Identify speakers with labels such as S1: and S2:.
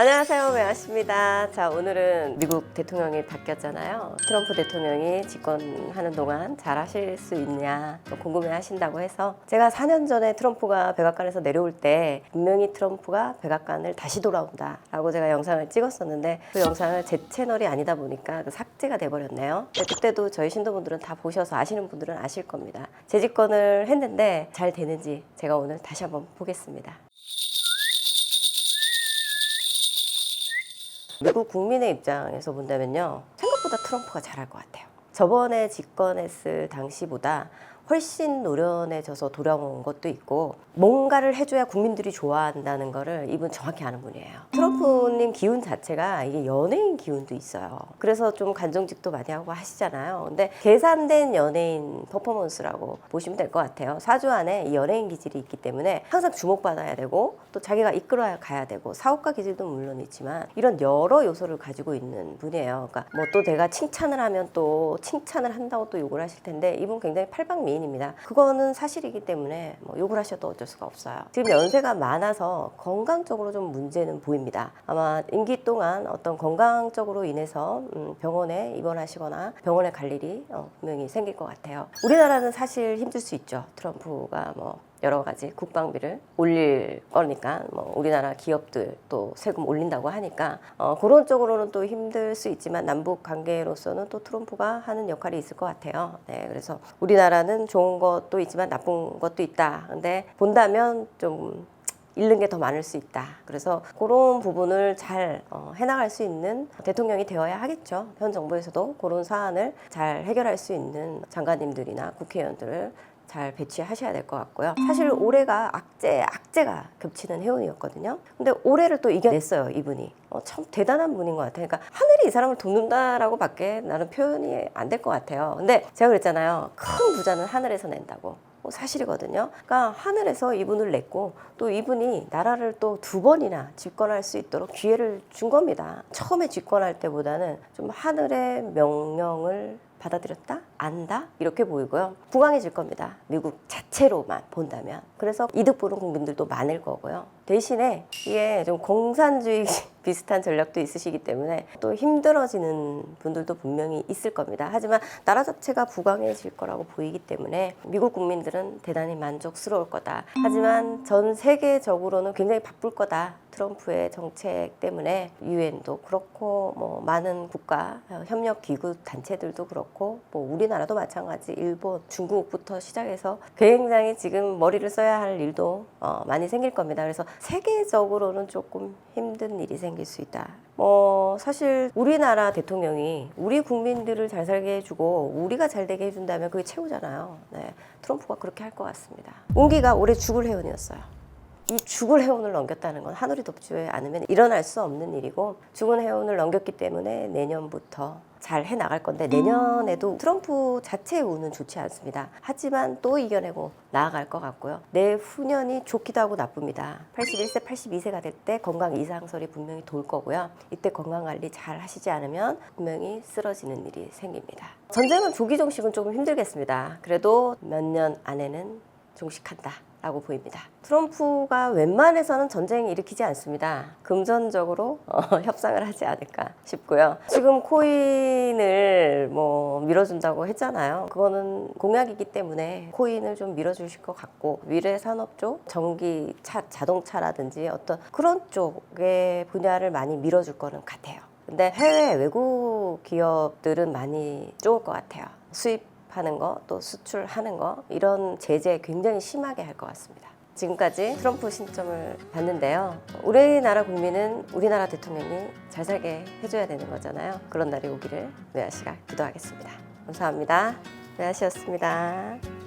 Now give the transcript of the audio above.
S1: 안녕하세요, 매아씨입니다. 자, 오늘은 미국 대통령이 바뀌었잖아요. 트럼프 대통령이 집권하는 동안 잘 하실 수 있냐 또 궁금해 하신다고 해서 제가 4년 전에 트럼프가 백악관에서 내려올 때 분명히 트럼프가 백악관을 다시 돌아온다 라고 제가 영상을 찍었었는데 그 영상을 제 채널이 아니다 보니까 그 삭제가 돼버렸네요. 그때도 저희 신도분들은 다 보셔서 아시는 분들은 아실 겁니다. 재집권을 했는데 잘 되는지 제가 오늘 다시 한번 보겠습니다. 미국 국민의 입장에서 본다면요. 생각보다 트럼프가 잘할 것 같아요. 저번에 집권했을 당시보다 훨씬 노련해져서 돌아온 것도 있고 뭔가를 해줘야 국민들이 좋아한다는 거를 이분 정확히 아는 분이에요. 트럼프님 기운 자체가 이게 연예인 기운도 있어요. 그래서 좀 간정직도 많이 하고 하시잖아요. 근데 계산된 연예인 퍼포먼스라고 보시면 될 것 같아요. 사주 안에 이 연예인 기질이 있기 때문에 항상 주목받아야 되고 또 자기가 이끌어 가야 되고 사업가 기질도 물론 있지만 이런 여러 요소를 가지고 있는 분이에요. 그러니까 뭐 또 내가 칭찬을 하면 또 칭찬을 한다고 또 욕을 하실 텐데 이분 굉장히 팔방미 인입니다. 그거는 사실이기 때문에 뭐 욕을 하셔도 어쩔 수가 없어요. 지금 연세가 많아서 건강적으로 좀 문제는 보입니다. 아마 임기 동안 어떤 건강적으로 인해서 음, 병원에 입원하시거나 병원에 갈 일이 어, 분명히 생길 것 같아요. 우리나라는 사실 힘들 수 있죠. 트럼프가 뭐 여러 가지 국방비를 올릴 거니까 뭐 우리나라 기업들 또 세금 올린다고 하니까 어, 그런 쪽으로는 또 힘들 수 있지만 남북 관계로서는 또 트럼프가 하는 역할이 있을 것 같아요. 네, 그래서 우리나라는 좋은 것도 있지만 나쁜 것도 있다. 근데 본다면 좀 잃는 게 더 많을 수 있다. 그래서 그런 부분을 잘 어, 해나갈 수 있는 대통령이 되어야 하겠죠. 현 정부에서도 그런 사안을 잘 해결할 수 있는 장관님들이나 국회의원들을 잘 배치하셔야 될 것 같고요. 사실 올해가 악재, 악재가 겹치는 해운이었거든요. 근데 올해를 또 이겨냈어요, 이분이. 어, 참 대단한 분인 것 같아요. 그러니까 하늘이 이 사람을 돕는다라고 밖에 나는 표현이 안 될 것 같아요. 근데 제가 그랬잖아요. 큰 부자는 하늘에서 낸다고. 뭐 사실이거든요. 그러니까 하늘에서 이분을 냈고 또 이분이 나라를 또 두 번이나 집권할 수 있도록 기회를 준 겁니다. 처음에 집권할 때보다는 좀 하늘의 명령을 받아들였다? 안다? 이렇게 보이고요. 부강해질 겁니다. 미국 자체로만 본다면. 그래서 이득 보는 국민들도 많을 거고요. 대신에 이게 좀 공산주의 비슷한 전략도 있으시기 때문에 또 힘들어지는 분들도 분명히 있을 겁니다. 하지만 나라 자체가 부강해질 거라고 보이기 때문에 미국 국민들은 대단히 만족스러울 거다. 하지만 전 세계적으로는 굉장히 바쁠 거다. 트럼프의 정책 때문에 유엔도 그렇고 뭐 많은 국가 협력 기구 단체들도 그렇고 뭐 우리나라도 마찬가지 일본 중국부터 시작해서 굉장히 지금 머리를 써야 할 일도 어, 많이 생길 겁니다. 그래서 세계적으로는 조금 힘든 일이 생길 수 있다. 뭐 사실 우리나라 대통령이 우리 국민들을 잘 살게 해주고 우리가 잘 되게 해준다면 그게 최고잖아요. 네, 트럼프가 그렇게 할 것 같습니다. 운기가 올해 죽을 해운이었어요. 이 죽을 해운을 넘겼다는 건 하늘이 돕지 않으면 일어날 수 없는 일이고 죽은 해운을 넘겼기 때문에 내년부터 잘 해 나갈 건데 내년에도 트럼프 자체의 운은 좋지 않습니다. 하지만 또 이겨내고 나아갈 것 같고요. 내후년이 좋기도 하고 나쁩니다. 81세, 82세가 될 때 건강 이상설이 분명히 돌 거고요. 이때 건강 관리 잘 하시지 않으면 분명히 쓰러지는 일이 생깁니다. 전쟁은 조기 종식은 조금 힘들겠습니다. 그래도 몇 년 안에는 종식한다. 라고 보입니다. 트럼프가 웬만해서는 전쟁 일으키지 않습니다. 금전적으로 어, 협상을 하지 않을까 싶고요. 지금 코인을 뭐 밀어준다고 했잖아요. 그거는 공약이기 때문에 코인을 좀 밀어주실 것 같고 미래 산업 쪽, 전기차, 자동차라든지 어떤 그런 쪽의 분야를 많이 밀어줄 거는 같아요. 근데 해외 외국 기업들은 많이 좋을 것 같아요. 수입 하는 거, 또 수출하는 거 이런 제재 굉장히 심하게 할 것 같습니다. 지금까지 트럼프 신점을 봤는데요. 우리나라 국민은 우리나라 대통령이 잘 살게 해줘야 되는 거잖아요. 그런 날이 오기를 메아 씨가 기도하겠습니다. 감사합니다. 메아 씨였습니다.